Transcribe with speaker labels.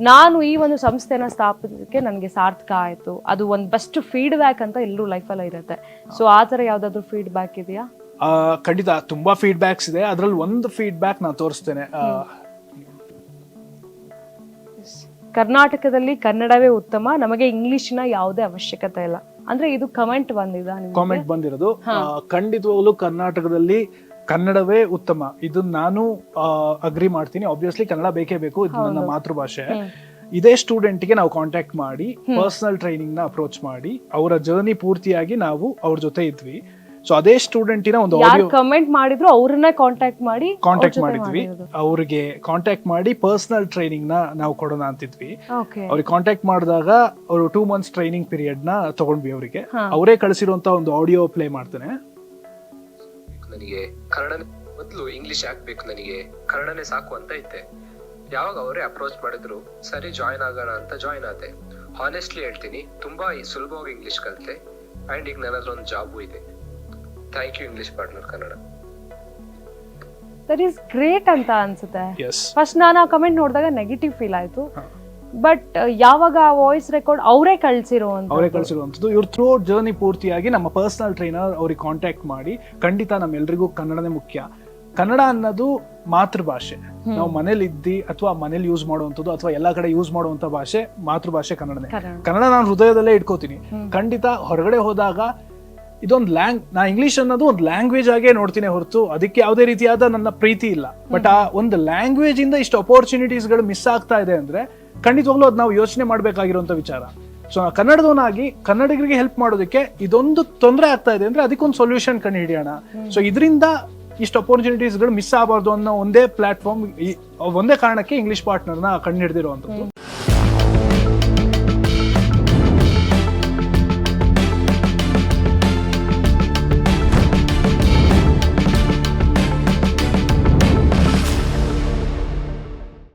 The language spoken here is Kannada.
Speaker 1: ನಾನು ಈ ಒಂದು ಸಂಸ್ಥೆನ ಸ್ಥಾಪಿಸೋದಕ್ಕೆ ನನಗೆ ಸಾರ್ಥಕ ಆಯ್ತು. ಅದು ಒಂದು ಬೆಸ್ಟ್ ಫೀಡ್ಬ್ಯಾಕ್ ಅಂತ ಎಲ್ಲರೂ ಲೈಫಲ್ಲಿ ಇರುತ್ತೆ. ಸೊ ಆ ಥರ ಯಾವುದಾದ್ರೂ ಫೀಡ್ಬ್ಯಾಕ್ ಇದೆಯಾ?
Speaker 2: ಆ, ಖಂಡಿತ. ತುಂಬಾ ಫೀಡ್ಬ್ಯಾಕ್ಸ್ ಇದೆ. ಅದರಲ್ಲಿ ಒಂದು ಫೀಡ್ಬ್ಯಾಕ್ ನಾನು ತೋರಿಸ್ತೇನೆ.
Speaker 1: ಕರ್ನಾಟಕದಲ್ಲಿ ಕನ್ನಡವೇ ಉತ್ತಮ. ನಮಗೆ ಇಂಗ್ಲಿಷ್ನ ಯಾವುದೇ ಅವಶ್ಯಕತೆ ಇಲ್ಲ. ಅಂದ್ರೆ ಇದು ಕಮೆಂಟ್ ಬಂದಿದೆ
Speaker 2: ಕಾಮೆಂಟ್ ಬಂದಿರೋದು. ಖಂಡಿತವಾಗ್ಲೂ ಕರ್ನಾಟಕದಲ್ಲಿ ಕನ್ನಡವೇ ಉತ್ತಮ. ಇದು ನಾನು ಅಗ್ರಿ ಮಾಡ್ತೀನಿ. ಆಬ್ವಿಯಸ್ಲಿ ಕನ್ನಡ ಬೇಕೇ ಬೇಕು. ಇದು ನನ್ನ ಮಾತೃಭಾಷೆ. ಇದೇ ಸ್ಟೂಡೆಂಟ್ಗೆ ನಾವು ಕಾಂಟ್ಯಾಕ್ಟ್ ಮಾಡಿ ಪರ್ಸನಲ್ ಟ್ರೈನಿಂಗ್ನ ಅಪ್ರೋಚ್ ಮಾಡಿ ಅವರ ಜರ್ನಿ ಪೂರ್ತಿಯಾಗಿ ನಾವು ಅವ್ರ ಜೊತೆ ಇದ್ವಿ. ಸೊ ಅದೇ ಸ್ಟೂಡೆಂಟಿನ ಒಂದು ಆಡಿಯೋ
Speaker 1: ಕಮೆಂಟ್ ಮಾಡಿದ್ರು ಅವ್ರನ್ನ ಕಾಂಟ್ಯಾಕ್ಟ್ ಮಾಡಿ
Speaker 2: ಕಾಂಟ್ಯಾಕ್ಟ್ ಮಾಡಿದ್ವಿ. ಅವ್ರಿಗೆ ಕಾಂಟ್ಯಾಕ್ಟ್ ಮಾಡಿ ಪರ್ಸನಲ್ ಟ್ರೈನಿಂಗ್ನ ನಾವು ಕೊಡೋಣ ಅಂತಿದ್ವಿ. ಅವ್ರಿಗೆ ಕಾಂಟ್ಯಾಕ್ಟ್ ಮಾಡಿದಾಗ ಅವರು ಟೂ ಮಂತ್ಸ್ ಟ್ರೈನಿಂಗ್ ಪೀರಿಯಡ್ನ ತಗೊಂಡ್ವಿ ಅವರಿಗೆ. ಅವರೇ ಕಳಿಸಿರುವಂತ ಒಂದು ಆಡಿಯೋ ಪ್ಲೇ ಮಾಡ್ತೇನೆ.
Speaker 3: ನನಗೆ ಕನ್ನಡ ಮೊದಲು ಇಂಗ್ಲಿಷ್ ಹಾಕ್ಬೇಕು ನನಗೆ. ಕನ್ನಡನೇ ಸಾಕು ಅಂತ ಇದ್ದೆ. ಯಾವಾಗ ಅವರೇ ಅಪ್ರೋಚ್ ಮಾಡಿದ್ರು ಸರಿ ಜಾಯ್ನ್ ಆಗೋಣ ಅಂತ ಜಾಯ್ನ್ ಆದೆ. ಹಾನೆಸ್ಟ್ಲಿ ಹೇಳ್ತೀನಿ ತುಂಬಾ ಈ ಸುಲಭವಾಗಿ ಇಂಗ್ಲಿಷ್ ಕಲಿತೆ ಅಂಡ್ ಈಗ ನನ್ನ ಹತ್ರ ಒಂದು ಜಾಬು ಇದೆ. Thank you English partner Kannada.
Speaker 1: That is great ಅಂತ ಅನ್ಸುತ್ತೆ. ಫಸ್ಟ್ ನಾನು ಆ ಕಮೆಂಟ್ ನೋಡಿದಾಗ ನೆಗೆಟಿವ್ ಫೀಲ್ ಆಯ್ತು. ಬಟ್ ಯಾವಾಗ ಆ ವಾಯ್ಸ್ ರೆಕಾರ್ಡ್ ಅವರೇ ಕಳ್ಸಿರುವಂತ
Speaker 2: ಅವರೇ ಕಳಿಸಿರುವಂಥದ್ದು. ಇವ್ರ ಥ್ರೂ ಜರ್ನಿ ಪೂರ್ತಿಯಾಗಿ ನಮ್ಮ ಪರ್ಸನಲ್ ಟ್ರೈನರ್ ಅವ್ರಿಗೆ ಕಾಂಟ್ಯಾಕ್ಟ್ ಮಾಡಿ ಖಂಡಿತ ನಮ್ಮೆಲ್ರಿಗೂ ಕನ್ನಡನೇ ಮುಖ್ಯ. ಕನ್ನಡ ಅನ್ನೋದು ಮಾತೃಭಾಷೆ. ನಾವು ಮನೇಲಿ ಇದ್ದಿ ಅಥವಾ ಮನೇಲಿ ಯೂಸ್ ಮಾಡುವಂಥದ್ದು ಅಥವಾ ಎಲ್ಲಾ ಕಡೆ ಯೂಸ್ ಮಾಡುವಂತ ಭಾಷೆ ಮಾತೃಭಾಷೆ ಕನ್ನಡನೇ.
Speaker 1: ಕನ್ನಡ.
Speaker 2: ಕನ್ನಡ ನಾನು ಹೃದಯದಲ್ಲೇ ಇಟ್ಕೋತೀನಿ. ಖಂಡಿತ ಹೊರಗಡೆ ಹೋದಾಗ ಇದೊಂದು ಲ್ಯಾಂಗ್ ನಾ ಇಂಗ್ಲಿಷ್ ಅನ್ನೋದು ಒಂದು ಲ್ಯಾಂಗ್ವೇಜ್ ಆಗೇ ನೋಡ್ತೀನಿ ಹೊರತು. ಅದಕ್ಕೆ ಯಾವುದೇ ರೀತಿಯಾದ ನನ್ನ ಪ್ರೀತಿ ಇಲ್ಲ. ಬಟ್ ಆ ಒಂದು ಲ್ಯಾಂಗ್ವೇಜ್ ಇಂದ ಇಷ್ಟು ಅಪರ್ಚುನಿಟೀಸ್ಗಳು ಮಿಸ್ ಆಗ್ತಾ ಇದೆ ಅಂದ್ರೆ ಖಂಡಿತವಾಗ್ಲೂ ಅದು ನಾವು ಯೋಚನೆ ಮಾಡಬೇಕಾಗಿರುವಂತ ವಿಚಾರ. ಸೊ ಕನ್ನಡದವನಾಗಿ ಕನ್ನಡಿಗರಿಗೆ ಹೆಲ್ಪ್ ಮಾಡೋದಕ್ಕೆ ಇದೊಂದು ತೊಂದರೆ ಆಗ್ತಾ ಇದೆ ಅಂದ್ರೆ ಅದಕ್ಕೊಂದು ಸೊಲ್ಯೂಷನ್ ಕಂಡು ಹಿಡಿಯೋಣ. ಸೊ ಇದರಿಂದ ಇಷ್ಟು ಅಪರ್ಚುನಿಟೀಸ್ಗಳು ಮಿಸ್ ಆಗಬಾರ್ದು ಅನ್ನೋ ಒಂದೇ ಪ್ಲಾಟ್ಫಾರ್ಮ್ ಒಂದೇ ಕಾರಣಕ್ಕೆ ಇಂಗ್ಲಿಷ್ ಪಾರ್ಟ್ನರ್ನ ಕಂಡು ಹಿಡಿದಿರುವಂತದ್ದು